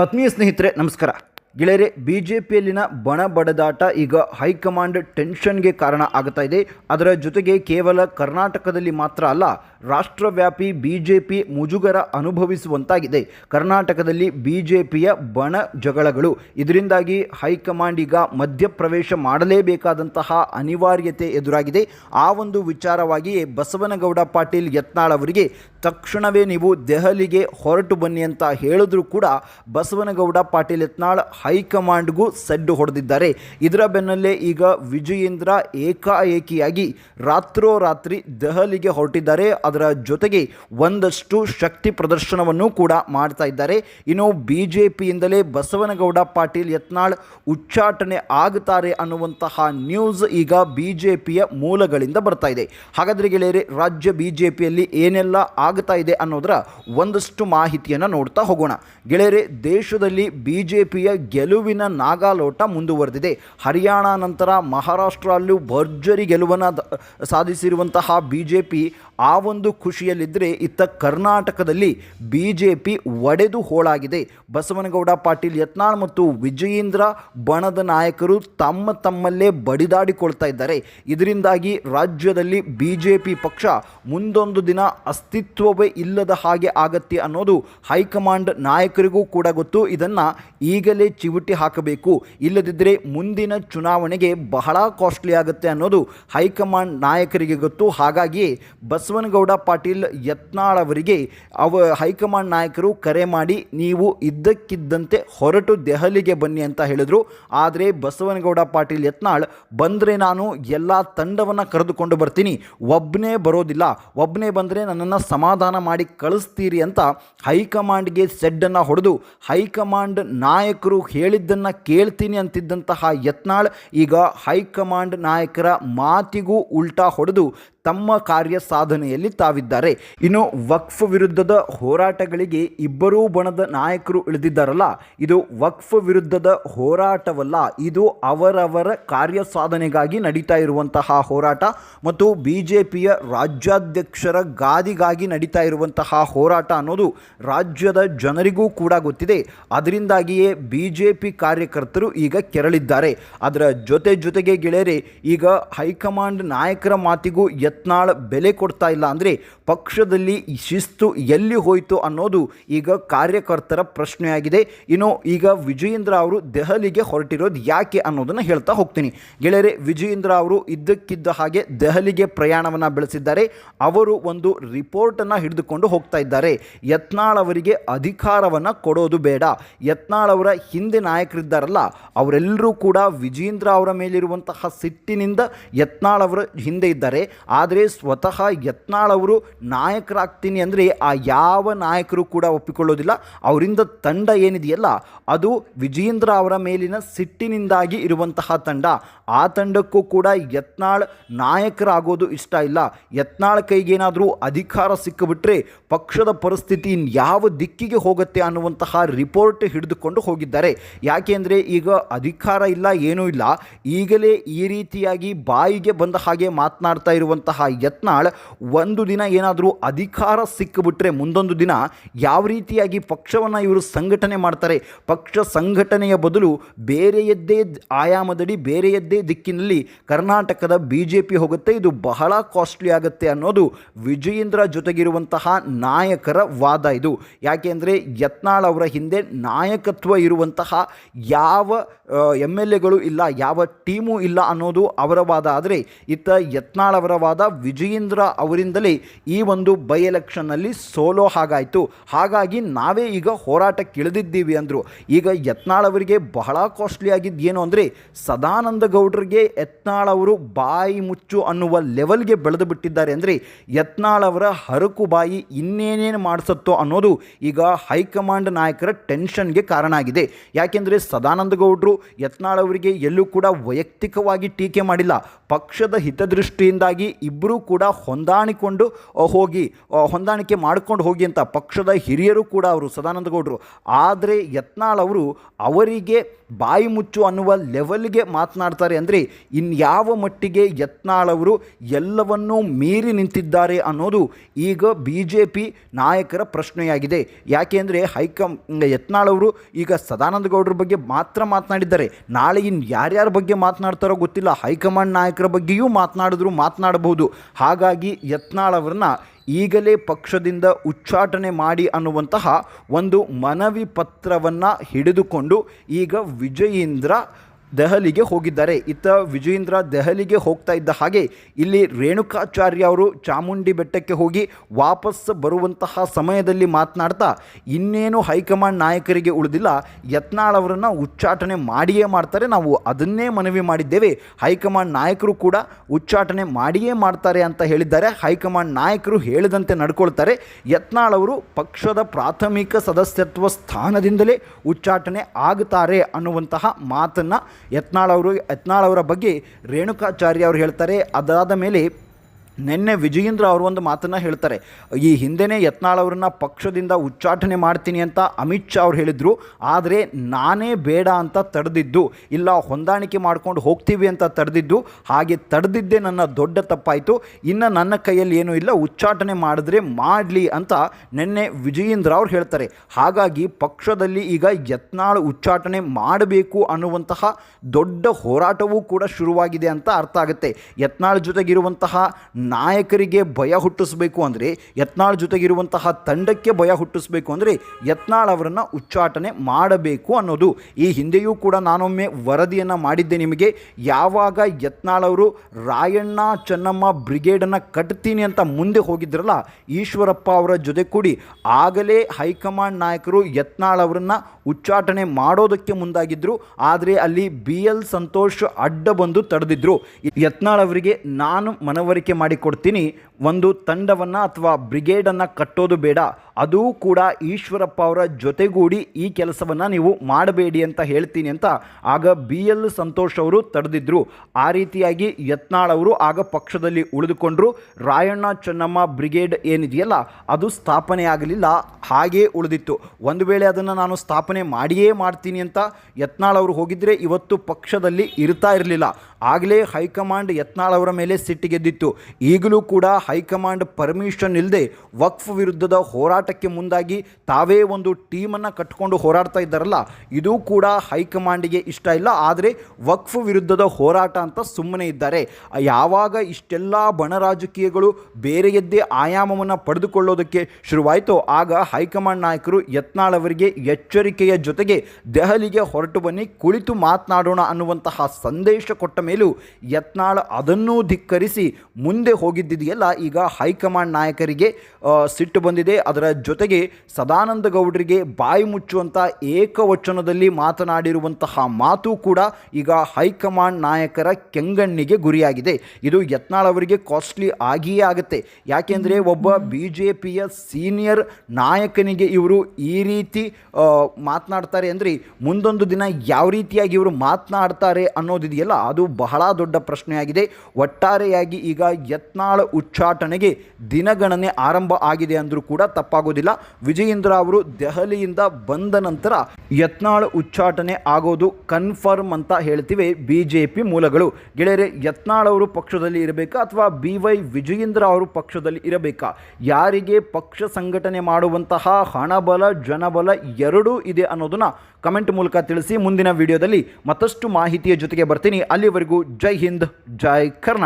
ಆತ್ಮೀಯ ಸ್ನೇಹಿತರೆ, ನಮಸ್ಕಾರ. ಗೆಳೆಯರೆ ಬಿ ಜೆ ಪಿಯಲ್ಲಿನ ಬಣ ಬಡದಾಟ ಈಗ ಹೈಕಮಾಂಡ್ ಟೆನ್ಷನ್ಗೆ ಕಾರಣ ಆಗ್ತಾ ಇದೆ. ಅದರ ಜೊತೆಗೆ ಕೇವಲ ಕರ್ನಾಟಕದಲ್ಲಿ ಮಾತ್ರ ಅಲ್ಲ ರಾಷ್ಟ್ರವ್ಯಾಪಿ ಬಿಜೆಪಿ ಮುಜುಗರ ಅನುಭವಿಸುವಂತಾಗಿದೆ. ಕರ್ನಾಟಕದಲ್ಲಿ ಬಿಜೆಪಿಯ ಬಣ ಜಗಳಗಳು. ಇದರಿಂದಾಗಿ ಹೈಕಮಾಂಡ್ ಈಗ ಮಧ್ಯಪ್ರವೇಶ ಮಾಡಲೇಬೇಕಾದಂತಹ ಅನಿವಾರ್ಯತೆ ಎದುರಾಗಿದೆ. ಆ ಒಂದು ವಿಚಾರವಾಗಿಯೇ ಬಸವನಗೌಡ ಪಾಟೀಲ್ ಯತ್ನಾಳ್ ಅವರಿಗೆ ತಕ್ಷಣವೇ ನೀವು ದೆಹಲಿಗೆ ಹೊರಟು ಬನ್ನಿ ಅಂತ ಹೇಳಿದ್ರು ಕೂಡ ಬಸವನಗೌಡ ಪಾಟೀಲ್ ಯತ್ನಾಳ್ ಹೈಕಮಾಂಡ್ಗೂ ಸಡ್ಡು ಹೊಡೆದಿದ್ದಾರೆ. ಇದರ ಬೆನ್ನಲ್ಲೇ ಈಗ ವಿಜಯೇಂದ್ರ ಏಕಾಏಕಿಯಾಗಿ ರಾತ್ರೋರಾತ್ರಿ ದೆಹಲಿಗೆ ಹೊರಟಿದ್ದಾರೆ. ಅದರ ಜೊತೆಗೆ ಒಂದಷ್ಟು ಶಕ್ತಿ ಪ್ರದರ್ಶನವನ್ನು ಕೂಡ ಮಾಡ್ತಾ ಇದ್ದಾರೆ. ಇನ್ನು ಬಿ ಜೆ ಪಿಯಿಂದಲೇ ಬಸವನಗೌಡ ಪಾಟೀಲ್ ಯತ್ನಾಳ್ ಉಚ್ಚಾಟನೆ ಆಗುತ್ತಾರೆ ಅನ್ನುವಂತಹ ನ್ಯೂಸ್ ಈಗ ಬಿ ಜೆ ಪಿಯ ಮೂಲಗಳಿಂದ ಬರ್ತಾ ಇದೆ. ಹಾಗಾದರೆ ಗೆಳೆಯರೆ, ರಾಜ್ಯ ಬಿ ಜೆ ಪಿಯಲ್ಲಿ ಏನೆಲ್ಲ ಆಗ್ತಾ ಇದೆ ಅನ್ನೋದರ ಒಂದಷ್ಟು ಮಾಹಿತಿಯನ್ನು ನೋಡ್ತಾ ಹೋಗೋಣ. ಗೆಳೆಯರೆ, ದೇಶದಲ್ಲಿ ಬಿ ಜೆ ಪಿಯ ಗೆಲುವಿನ ನಾಗಾಲೋಟ ಮುಂದುವರೆದಿದೆ. ಹರಿಯಾಣ ನಂತರ ಮಹಾರಾಷ್ಟ್ರ ಅಲ್ಲೂ ಭರ್ಜರಿ ಗೆಲುವನ್ನು ಸಾಧಿಸಿರುವಂತಹ ಬಿ ಜೆ ಪಿ ಆ ಒಂದು ಖುಷಿಯಲ್ಲಿದ್ದರೆ ಇತ್ತ ಕರ್ನಾಟಕದಲ್ಲಿ ಬಿ ಜೆ ಪಿ ಒಡೆದು ಹೋಳಾಗಿದೆ. ಬಸವನಗೌಡ, ಪಾಟೀಲ್ ಯತ್ನಾಳ್ ಮತ್ತು ವಿಜಯೇಂದ್ರ ಬಣದ ನಾಯಕರು ತಮ್ಮ ತಮ್ಮಲ್ಲೇ ಬಡಿದಾಡಿಕೊಳ್ತಾ ಇದ್ದಾರೆ. ಇದರಿಂದಾಗಿ ರಾಜ್ಯದಲ್ಲಿ ಬಿ ಪಕ್ಷ ಮುಂದೊಂದು ದಿನ ಅಸ್ತಿತ್ವವೇ ಇಲ್ಲದ ಹಾಗೆ ಆಗತ್ತೆ ಅನ್ನೋದು ಹೈಕಮಾಂಡ್ ನಾಯಕರಿಗೂ ಕೂಡ ಗೊತ್ತು. ಇದನ್ನು ಈಗಲೇ ಚಿವುಟಿ ಹಾಕಬೇಕು. ಇಲ್ಲದಿದ್ದರೆ ಮುಂದಿನ ಚುನಾವಣೆಗೆ ಬಹಳ ಕಾಸ್ಟ್ಲಿ ಆಗುತ್ತೆ ಅನ್ನೋದು ಹೈಕಮಾಂಡ್ ನಾಯಕರಿಗೆ ಗೊತ್ತು. ಹಾಗಾಗಿ ಬಸವನಗೌಡ ಪಾಟೀಲ್ ಯತ್ನಾಳ್ ಅವರಿಗೆ ಅವ ಹೈಕಮಾಂಡ್ ನಾಯಕರು ಕರೆ ಮಾಡಿ, ನೀವು ಇದ್ದಕ್ಕಿದ್ದಂತೆ ಹೊರಟು ದೆಹಲಿಗೆ ಬನ್ನಿ ಅಂತ ಹೇಳಿದರು. ಆದರೆ ಬಸವನಗೌಡ ಪಾಟೀಲ್ ಯತ್ನಾಳ್, ಬಂದರೆ ನಾನು ಎಲ್ಲ ತಂಡವನ್ನು ಕರೆದುಕೊಂಡು ಬರ್ತೀನಿ. ಒಬ್ಬನೇ ಬರೋದಿಲ್ಲ. ಒಬ್ಬನೇ ಬಂದರೆ ನನ್ನನ್ನು ಸಮಾಧಾನ ಮಾಡಿ ಕಳಿಸ್ತೀರಿ ಅಂತ ಹೈಕಮಾಂಡ್ಗೆ ಸೆಡ್ಡನ್ನು ಹೊಡೆದು, ಹೈಕಮಾಂಡ್ ನಾಯಕರು ಹೇಳಿದ್ದನ್ನು ಕೇಳ್ತೀನಿ ಅಂತಿದ್ದಂತಹ ಯತ್ನಾಳ್ ಈಗ ಹೈಕಮಾಂಡ್ ನಾಯಕರ ಮಾತಿಗೂ ಉಲ್ಟಾ ಹೊಡೆದು ತಮ್ಮ ಕಾರ್ಯ ಸಾಧನೆಯಲ್ಲಿ ತಾವಿದ್ದಾರೆ. ಇನ್ನು ವಕ್ಫ್ ವಿರುದ್ಧದ ಹೋರಾಟಗಳಿಗೆ ಇಬ್ಬರೂ ಬಣದ ನಾಯಕರು ಇಳಿದಿದ್ದಾರಲ್ಲ, ಇದು ವಕ್ಫ್ ವಿರುದ್ಧದ ಹೋರಾಟವಲ್ಲ, ಇದು ಅವರವರ ಕಾರ್ಯ ಸಾಧನೆಗಾಗಿ ನಡೀತಾ ಇರುವಂತಹ ಹೋರಾಟ ಮತ್ತು ಬಿ ಜೆ ಪಿಯ ರಾಜ್ಯಾಧ್ಯಕ್ಷರ ಗಾದಿಗಾಗಿ ನಡೀತಾ ಇರುವಂತಹ ಹೋರಾಟ ಅನ್ನೋದು ರಾಜ್ಯದ ಜನರಿಗೂ ಕೂಡ ಗೊತ್ತಿದೆ. ಅದರಿಂದಾಗಿಯೇ ಬಿ ಜೆ ಪಿ ಕಾರ್ಯಕರ್ತರು ಈಗ ಕೆರಳಿದ್ದಾರೆ. ಅದರ ಜೊತೆ ಜೊತೆಗೆ ಗೆಳೆಯರೆ, ಈಗ ಹೈಕಮಾಂಡ್ ನಾಯಕರ ಮಾತಿಗೂ ಯತ್ನಾಳ್ ಬೆಲೆ ಕೊಡ್ತಾ ಇಲ್ಲ ಅಂದರೆ ಪಕ್ಷದಲ್ಲಿ ಶಿಸ್ತು ಎಲ್ಲಿ ಹೋಯಿತು ಅನ್ನೋದು ಈಗ ಕಾರ್ಯಕರ್ತರ ಪ್ರಶ್ನೆಯಾಗಿದೆ. ಇನ್ನು ಈಗ ವಿಜಯೇಂದ್ರ ಅವರು ದೆಹಲಿಗೆ ಹೊರಟಿರೋದು ಯಾಕೆ ಅನ್ನೋದನ್ನು ಹೇಳ್ತಾ ಹೋಗ್ತೀನಿ. ಗೆಳೆಯರೆ, ವಿಜಯೇಂದ್ರ ಅವರು ಇದ್ದಕ್ಕಿದ್ದ ಹಾಗೆ ದೆಹಲಿಗೆ ಪ್ರಯಾಣವನ್ನು ಬೆಳೆಸಿದ್ದಾರೆ. ಅವರು ಒಂದು ರಿಪೋರ್ಟನ್ನು ಹಿಡಿದುಕೊಂಡು ಹೋಗ್ತಾ ಇದ್ದಾರೆ. ಯತ್ನಾಳ್ ಅವರಿಗೆ ಅಧಿಕಾರವನ್ನು ಕೊಡೋದು ಬೇಡ. ಯತ್ನಾಳ್ ಅವರ ಹಿಂದೆ ನಾಯಕರಿದ್ದಾರಲ್ಲ, ಅವರೆಲ್ಲರೂ ಕೂಡ ವಿಜೇಂದ್ರ ಅವರ ಮೇಲಿರುವಂತಹ ಸಿಟ್ಟಿನಿಂದ ಯತ್ನಾಳ್ ಅವರ ಹಿಂದೆ ಇದ್ದಾರೆ. ಆದರೆ ಸ್ವತಃ ಯತ್ನಾಳ್ ಅವರು ನಾಯಕರಾಗ್ತೀನಿ ಅಂದರೆ ಆ ಯಾವ ನಾಯಕರು ಕೂಡ ಒಪ್ಪಿಕೊಳ್ಳೋದಿಲ್ಲ. ಅವರಿಂದ ತಂಡ ಏನಿದೆಯಲ್ಲ, ಅದು ವಿಜೇಂದ್ರ ಅವರ ಮೇಲಿನ ಸಿಟ್ಟಿನಿಂದಾಗಿ ಇರುವಂತಹ ತಂಡ. ಆ ತಂಡಕ್ಕೂ ಕೂಡ ಯತ್ನಾಳ್ ನಾಯಕರಾಗೋದು ಇಷ್ಟ ಇಲ್ಲ. ಯತ್ನಾಳ್ ಕೈಗೇನಾದರೂ ಅಧಿಕಾರ ಸಿಕ್ಕಿಬಿಟ್ರೆ ಪಕ್ಷದ ಪರಿಸ್ಥಿತಿ ಯಾವ ದಿಕ್ಕಿಗೆ ಹೋಗುತ್ತೆ ಅನ್ನುವಂತಹ ರಿಪೋರ್ಟ್ ಹಿಡಿದುಕೊಂಡು ಹೋಗಿದ್ದಾರೆ. ಯಾಕೆಂದರೆ ಈಗ ಅಧಿಕಾರ ಇಲ್ಲ, ಏನೂ ಇಲ್ಲ. ಈಗಲೇ ಈ ರೀತಿಯಾಗಿ ಬಾಯಿಗೆ ಬಂದ ಹಾಗೆ ಮಾತನಾಡ್ತಾ ಇರುವಂತಹ ಯತ್ನಾಳ್ ಒಂದು ದಿನ ಏನಾದರೂ ಅಧಿಕಾರ ಸಿಕ್ಕಿಬಿಟ್ರೆ ಮುಂದೊಂದು ದಿನ ಯಾವ ರೀತಿಯಾಗಿ ಪಕ್ಷವನ್ನು ಇವರು ಸಂಘಟನೆ ಮಾಡ್ತಾರೆ? ಪಕ್ಷ ಸಂಘಟನೆಯ ಬದಲು ಬೇರೆಯದ್ದೇ ಆಯಾಮದಡಿ ಬೇರೆಯದ್ದೇ ದಿಕ್ಕಿನಲ್ಲಿ ಕರ್ನಾಟಕದ ಬಿ ಜೆ ಪಿ ಹೋಗುತ್ತೆ. ಇದು ಬಹಳ ಕಾಸ್ಟ್ಲಿ ಆಗುತ್ತೆ ಅನ್ನೋದು ವಿಜಯೇಂದ್ರ ಜೊತೆಗಿರುವಂತಹ ನಾಯಕರ ವಾದ ಇದು. ಯಾಕೆಂದರೆ ಯತ್ನಾಳ್ ಅವರ ಹಿಂದೆ ನಾಯಕತ್ವ ಇರುವಂತಹ ಯಾವ ಎಂ ಎಲ್ ಎಗಳು ಇಲ್ಲ, ಯಾವ ಟೀಮು ಇಲ್ಲ ಅನ್ನೋದು ಅವರ ವಾದ. ಆದರೆ ಇತ್ತ ಯತ್ನಾಳ್ ಅವರ ವಾದ ವಿಜಯೇಂದ್ರ ಅವರಿಂದಲೇ ಈ ಒಂದು ಬೈ ಎಲೆಕ್ಷನ್ನಲ್ಲಿ ಸೋಲೋ ಹಾಗಾಯಿತು. ಹಾಗಾಗಿ ನಾವೇ ಈಗ ಹೋರಾಟಕ್ಕೆ ಇಳಿದಿದ್ದೀವಿ ಅಂದರು. ಈಗ ಯತ್ನಾಳ್ ಅವರಿಗೆ ಬಹಳ ಕಾಸ್ಟ್ಲಿ ಆಗಿದ್ದು ಏನು ಅಂದರೆ ಸದಾನಂದ ಗೌಡ್ರಿಗೆ ಯತ್ನಾಳ್ ಅವರು ಬಾಯಿ ಮುಚ್ಚು ಅನ್ನುವ ಲೆವೆಲ್ಗೆ ಬೆಳೆದು ಬಿಟ್ಟಿದ್ದಾರೆ ಅಂದರೆ ಯತ್ನಾಳ್ ಅವರ ಹರಕು ಬಾಯಿ ಇನ್ನೇನೇನು ಮಾಡಿಸುತ್ತೋ ಅನ್ನೋದು ಈಗ ಹೈಕಮಾಂಡ್ ನಾಯಕರ ಟೆನ್ಷನ್ಗೆ ಕಾರಣ ಆಗಿದೆ. ಯಾಕೆಂದರೆ ಸದಾನಂದ ಗೌಡರು ಯತ್ನಾಳ್ ಅವರಿಗೆ ಎಲ್ಲೂ ಕೂಡ ವೈಯಕ್ತಿಕವಾಗಿ ಟೀಕೆ ಮಾಡಿಲ್ಲ. ಪಕ್ಷದ ಹಿತದೃಷ್ಟಿಯಿಂದಾಗಿ ಇಬ್ಬರೂ ಕೂಡ ಹೊಂದಾಣಿಕೊಂಡು ಹೋಗಿ ಹೊಂದಾಣಿಕೆ ಮಾಡ್ಕೊಂಡು ಹೋಗಿ ಅಂತ ಪಕ್ಷದ ಹಿರಿಯರು ಕೂಡ ಅವರು, ಸದಾನಂದ ಗೌಡರು. ಆದರೆ ಯತ್ನಾಳ್ ಅವರು ಅವರಿಗೆ ಬಾಯಿ ಮುಚ್ಚು ಅನ್ನುವ ಲೆವೆಲ್ಗೆ ಮಾತನಾಡ್ತಾರೆ ಅಂದರೆ ಇನ್ಯಾವ ಮಟ್ಟಿಗೆ ಯತ್ನಾಳ್ ಅವರು ಎಲ್ಲವನ್ನೂ ಮೀರಿ ನಿಂತಿದ್ದಾರೆ ಅನ್ನೋದು ಈಗ ಬಿ ಜೆ ಪಿ ನಾಯಕರ ಪ್ರಶ್ನೆಯಾಗಿದೆ. ಯಾಕೆ ಅಂದರೆ ಹೈಕಮ್ ಯತ್ನಾಳ್ ಅವರು ಈಗ ಸದಾನಂದ ಗೌಡರ ಬಗ್ಗೆ ಮಾತ್ರ ಮಾತನಾಡಿದ್ದಾರೆ. ನಾಳೆ ಇನ್ನು ಯಾರ್ಯಾರ ಬಗ್ಗೆ ಮಾತನಾಡ್ತಾರೋ ಗೊತ್ತಿಲ್ಲ. ಹೈಕಮಾಂಡ್ ನಾಯಕರ ಬಗ್ಗೆಯೂ ಮಾತನಾಡಿದ್ರು, ಮಾತನಾಡಬಹುದು. ಹಾಗಾಗಿ ಯತ್ನಾಳ್ ಅವರನ್ನ ಈಗಲೇ ಪಕ್ಷದಿಂದ ಉಚ್ಚಾಟನೆ ಮಾಡಿ ಅನ್ನುವಂತಹ ಒಂದು ಮನವಿ ಪತ್ರವನ್ನು ಹಿಡಿದುಕೊಂಡು ಈಗ ವಿಜಯೇಂದ್ರ ದೆಹಲಿಗೆ ಹೋಗಿದ್ದಾರೆ. ಇತ್ತ ವಿಜಯೇಂದ್ರ ದೆಹಲಿಗೆ ಹೋಗ್ತಾ ಇದ್ದ ಹಾಗೆ ಇಲ್ಲಿ ರೇಣುಕಾಚಾರ್ಯ ಅವರು ಚಾಮುಂಡಿ ಬೆಟ್ಟಕ್ಕೆ ಹೋಗಿ ವಾಪಸ್ ಬರುವಂತಹ ಸಮಯದಲ್ಲಿ ಮಾತನಾಡ್ತಾ, ಇನ್ನೇನು ಹೈಕಮಾಂಡ್ ನಾಯಕರಿಗೆ ಉಳಿದಿಲ್ಲ, ಯತ್ನಾಳ್ ಅವರನ್ನು ಉಚ್ಚಾಟನೆ ಮಾಡಿಯೇ ಮಾಡ್ತಾರೆ, ನಾವು ಅದನ್ನೇ ಮನವಿ ಮಾಡಿದ್ದೇವೆ. ಹೈಕಮಾಂಡ್ ನಾಯಕರು ಕೂಡ ಉಚ್ಚಾಟನೆ ಮಾಡಿಯೇ ಮಾಡ್ತಾರೆ ಅಂತ ಹೇಳಿದ್ದಾರೆ. ಹೈಕಮಾಂಡ್ ನಾಯಕರು ಹೇಳಿದಂತೆ ನಡ್ಕೊಳ್ತಾರೆ. ಯತ್ನಾಳ್ ಅವರು ಪಕ್ಷದ ಪ್ರಾಥಮಿಕ ಸದಸ್ಯತ್ವ ಸ್ಥಾನದಿಂದಲೇ ಉಚ್ಚಾಟನೆ ಆಗುತ್ತಾರೆ ಅನ್ನುವಂತಹ ಮಾತನ್ನು ಯತ್ನಾಳ್ ಅವರು ಯತ್ನಾಳ್ ಅವರ ಬಗ್ಗೆ ರೇಣುಕಾಚಾರ್ಯ ಅವರು ಹೇಳ್ತಾರೆ. ಅದಾದ ಮೇಲೆ ನಿನ್ನೆ ವಿಜಯೇಂದ್ರ ಅವರು ಒಂದು ಮಾತನ್ನು ಹೇಳ್ತಾರೆ, ಈ ಹಿಂದೆನೇ ಯತ್ನಾಳ್ ಅವರನ್ನು ಪಕ್ಷದಿಂದ ಉಚ್ಚಾಟನೆ ಮಾಡ್ತೀನಿ ಅಂತ ಅಮಿತ್ ಶಾ ಅವ್ರು ಹೇಳಿದರು. ಆದರೆ ನಾನೇ ಬೇಡ ಅಂತ ತಡೆದಿದ್ದು. ಇಲ್ಲ, ಹೊಂದಾಣಿಕೆ ಮಾಡ್ಕೊಂಡು ಹೋಗ್ತೀವಿ ಅಂತ ತಡೆದಿದ್ದು. ಹಾಗೆ ತಡೆದಿದ್ದೇ ನನ್ನ ದೊಡ್ಡ ತಪ್ಪಾಯಿತು. ಇನ್ನು ನನ್ನ ಕೈಯಲ್ಲಿ ಏನೂ ಇಲ್ಲ. ಉಚ್ಚಾಟನೆ ಮಾಡಿದ್ರೆ ಮಾಡಲಿ ಅಂತ ನಿನ್ನೆ ವಿಜಯೇಂದ್ರ ಅವ್ರು ಹೇಳ್ತಾರೆ. ಹಾಗಾಗಿ ಪಕ್ಷದಲ್ಲಿ ಈಗ ಯತ್ನಾಳ್ ಉಚ್ಚಾಟನೆ ಮಾಡಬೇಕು ಅನ್ನುವಂತಹ ದೊಡ್ಡ ಹೋರಾಟವೂ ಕೂಡ ಶುರುವಾಗಿದೆ ಅಂತ ಅರ್ಥ ಆಗುತ್ತೆ. ಯತ್ನಾಳ್ ಜೊತೆಗಿರುವಂತಹ ನಾಯಕರಿಗೆ ಭಯ ಹುಟ್ಟಿಸ್ಬೇಕು ಅಂದರೆ ಯತ್ನಾಳ್ ಜೊತೆಗಿರುವಂತಹ ತಂಡಕ್ಕೆ ಭಯ ಹುಟ್ಟಿಸ್ಬೇಕು ಅಂದರೆ ಯತ್ನಾಳ್ ಅವರನ್ನು ಉಚ್ಚಾಟನೆ ಮಾಡಬೇಕು ಅನ್ನೋದು. ಈ ಹಿಂದೆಯೂ ಕೂಡ ನಾನೊಮ್ಮೆ ವರದಿಯನ್ನು ಮಾಡಿದ್ದೆ ನಿಮಗೆ. ಯಾವಾಗ ಯತ್ನಾಳ್ ಅವರು ರಾಯಣ್ಣ ಚೆನ್ನಮ್ಮ ಬ್ರಿಗೇಡನ್ನು ಕಟ್ತೀನಿ ಅಂತ ಮುಂದೆ ಹೋಗಿದ್ರಲ್ಲ, ಈಶ್ವರಪ್ಪ ಅವರ ಜೊತೆ ಕೂಡಿ ಆಗಲೇ ಹೈಕಮಾಂಡ್ ನಾಯಕರು ಯತ್ನಾಳ್ ಅವರನ್ನು ಉಚ್ಚಾಟನೆ ಮಾಡೋದಕ್ಕೆ ಮುಂದಾಗಿದ್ದರು ಆದರೆ ಅಲ್ಲಿ ಬಿ ಎಲ್ ಸಂತೋಷ್ ಅಡ್ಡ ಬಂದು ತಡೆದಿದ್ರು. ಯತ್ನಾಳ್ ಅವರಿಗೆ ನಾನು ಮನವರಿಕೆ ಮಾಡಿಕೊಡ್ತೀನಿ. ಒಂದು ತಂಡವನ್ನು ಅಥವಾ ಬ್ರಿಗೇಡನ್ನು ಕಟ್ಟೋದು ಬೇಡ. ಅದೂ ಕೂಡ ಈಶ್ವರಪ್ಪ ಅವರ ಜೊತೆಗೂಡಿ ಈ ಕೆಲಸವನ್ನು ನೀವು ಮಾಡಬೇಡಿ ಅಂತ ಹೇಳ್ತೀನಿ ಅಂತ ಆಗ ಬಿ ಎಲ್ ಸಂತೋಷ್ ಅವರು ತಡೆದಿದ್ದರು ಆ ರೀತಿಯಾಗಿ ಯತ್ನಾಳ್ ಅವರು ಆಗ ಪಕ್ಷದಲ್ಲಿ ಉಳಿದುಕೊಂಡ್ರು. ರಾಯಣ್ಣ ಚೆನ್ನಮ್ಮ ಬ್ರಿಗೇಡ್ ಏನಿದೆಯಲ್ಲ, ಅದು ಸ್ಥಾಪನೆ ಆಗಲಿಲ್ಲ, ಹಾಗೇ ಉಳಿದಿತ್ತು. ಒಂದು ವೇಳೆ ಅದನ್ನು ನಾನು ಸ್ಥಾಪನೆ ಮಾಡಿಯೇ ಮಾಡ್ತೀನಿ ಅಂತ ಯತ್ನಾಳ್ ಅವರು ಹೋಗಿದ್ದರೆ ಇವತ್ತು ಪಕ್ಷದಲ್ಲಿ ಇರ್ತಾ ಇರಲಿಲ್ಲ. ಆಗಲೇ ಹೈಕಮಾಂಡ್ ಯತ್ನಾಳ್ ಅವರ ಮೇಲೆ ಸಿಟ್ಟಿಗೆದ್ದಿತ್ತು ಈಗಲೂ ಕೂಡ ಹೈಕಮಾಂಡ್ ಪರ್ಮಿಷನ್ ಇಲ್ಲದೆ ವಕ್ಫ್ ವಿರುದ್ಧದ ಹೋರಾಟಕ್ಕೆ ಮುಂದಾಗಿ ತಾವೇ ಒಂದು ಟೀಮನ್ನು ಕಟ್ಕೊಂಡು ಹೋರಾಡ್ತಾ ಇದ್ದಾರಲ್ಲ, ಇದು ಕೂಡ ಹೈಕಮಾಂಡಿಗೆ ಇಷ್ಟ ಇಲ್ಲ. ಆದರೆ ವಕ್ಫ್ ವಿರುದ್ಧದ ಹೋರಾಟ ಅಂತ ಸುಮ್ಮನೆ ಇದ್ದಾರೆ. ಯಾವಾಗ ಇಷ್ಟೆಲ್ಲ ಬಣ ರಾಜಕೀಯಗಳು ಬೇರೆಯದ್ದೇ ಆಯಾಮವನ್ನು ಪಡೆದುಕೊಳ್ಳೋದಕ್ಕೆ ಶುರುವಾಯಿತು, ಆಗ ಹೈಕಮಾಂಡ್ ನಾಯಕರು ಯತ್ನಾಳ್ ಅವರಿಗೆ ಎಚ್ಚರಿಕೆಯ ಜೊತೆಗೆ ದೆಹಲಿಗೆ ಹೊರಟು ಬನ್ನಿ, ಕುಳಿತು ಮಾತನಾಡೋಣ ಅನ್ನುವಂತಹ ಸಂದೇಶ ಕೊಟ್ಟ ಮೇಲೂ ಯತ್ನಾಳ್ ಅದನ್ನೂ ಧಿಕ್ಕರಿಸಿ ಮುಂದೆ ಹೋಗಿದ್ದಿದೆಯಲ್ಲ, ಈಗ ಹೈಕಮಾಂಡ್ ನಾಯಕರಿಗೆ ಸಿಟ್ಟು ಬಂದಿದೆ. ಅದರ ಜೊತೆಗೆ ಸದಾನಂದ ಗೌಡರಿಗೆ ಬಾಯಿ ಮುಚ್ಚುವಂಥ ಏಕವಚನದಲ್ಲಿ ಮಾತನಾಡಿರುವಂತಹ ಮಾತು ಕೂಡ ಈಗ ಹೈಕಮಾಂಡ್ ನಾಯಕರ ಕೆಂಗಣ್ಣಿಗೆ ಗುರಿಯಾಗಿದೆ. ಇದು ಯತ್ನಾಳ್ ಅವರಿಗೆ ಕಾಸ್ಟ್ಲಿ ಆಗಿಯೇ ಆಗುತ್ತೆ. ಯಾಕೆಂದರೆ ಒಬ್ಬ ಬಿ ಜೆ ಪಿಯ ಸೀನಿಯರ್ ನಾಯಕನಿಗೆ ಇವರು ಈ ರೀತಿ ಮಾತನಾಡ್ತಾರೆ ಅಂದರೆ ಮುಂದೊಂದು ದಿನ ಯಾವ ರೀತಿಯಾಗಿ ಇವರು ಮಾತನಾಡ್ತಾರೆ ಅನ್ನೋದಿದೆಯಲ್ಲ, ಅದು ಬಹಳ ದೊಡ್ಡ ಪ್ರಶ್ನೆಯಾಗಿದೆ. ಒಟ್ಟಾರೆಯಾಗಿ ಈಗ ಯತ್ನಾಳ್ ಉಚ್ಚಾಟನೆಗೆ ದಿನಗಣನೆ ಆರಂಭ ಆಗಿದೆ ಅಂದರೂ ಕೂಡ ತಪ್ಪಾಗೋದಿಲ್ಲ ವಿಜಯೇಂದ್ರ ಅವರು ದೆಹಲಿಯಿಂದ ಬಂದ ನಂತರ ಯತ್ನಾಳ್ ಉಚ್ಚಾಟನೆ ಆಗೋದು ಕನ್ಫರ್ಮ್ ಅಂತ ಹೇಳ್ತಿವೆ ಬಿ ಜೆ ಪಿ ಮೂಲಗಳು. ಗೆಳೆಯರೆ, ಯತ್ನಾಳ್ ಅವರು ಪಕ್ಷದಲ್ಲಿ ಇರಬೇಕಾ ಅಥವಾ ಬಿ ವೈ ವಿಜಯೇಂದ್ರ ಅವರು ಪಕ್ಷದಲ್ಲಿ ಇರಬೇಕಾ? ಯಾರಿಗೆ ಪಕ್ಷ ಸಂಘಟನೆ ಮಾಡುವಂತಹ ಹಣಬಲ, ಜನಬಲ ಎರಡೂ ಇದೆ ಅನ್ನೋದನ್ನ ಕಮೆಂಟ್ ಮೂಲಕ ತಿಳಿಸಿ ಮುಂದಿನ ವಿಡಿಯೋದಲ್ಲಿ ಮತ್ತಷ್ಟು ಮಾಹಿತಿಯ ಜೊತೆಗೆ ಬರ್ತೀನಿ. ಅಲ್ಲಿವರೆಗೂ ಜೈ ಹಿಂದ್, ಜೈ ಕರ್ನಾಟಕ.